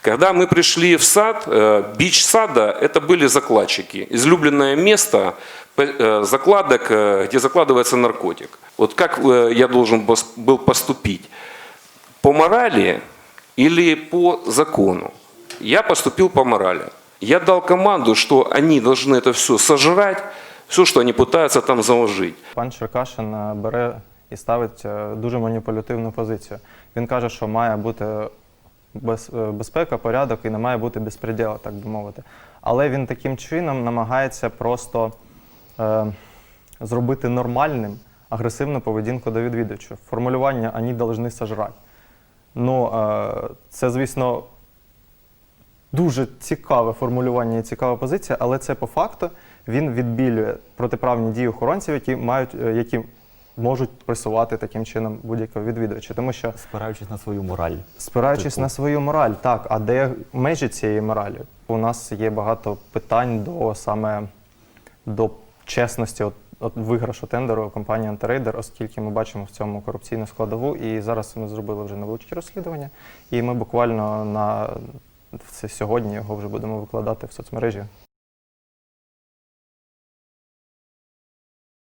Когда мы пришли в сад, э, бич сада – это были закладчики. Излюбленное место п- э, закладок, э, где закладывается наркотик. Вот как э, я должен бос- был поступить? По морали или по закону? Я поступил по морали. Я дал команду, что они должны это все сожрать, все, что они пытаются там заложить. Пан Черкашин е, бере і ставить е, дуже маніпулятивну позицію. Він каже, що має бути без- е, безпека, порядок і не має бути безпреділа, так би мовити. Але він таким чином намагається просто е, зробити нормальним агресивну поведінку до відвідувачів. Формулювання «ані должны сожрать». Ну, е, це, звісно, дуже цікаве формулювання і цікава позиція, але це по факту він відбілює протиправні дії охоронців, які мають, е, які можуть пресувати таким чином будь-якого відвідувача. Тому що Спираючись на свою мораль. спираючись Типу. на свою мораль, так, а де межі цієї моралі? У нас є багато питань до саме до чесності от, от виграшу тендеру компанії Антирейдер, оскільки ми бачимо в цьому корупційну складову. І зараз ми зробили вже невеличке розслідування, і ми буквально на це сьогодні його вже будемо викладати в соцмережі.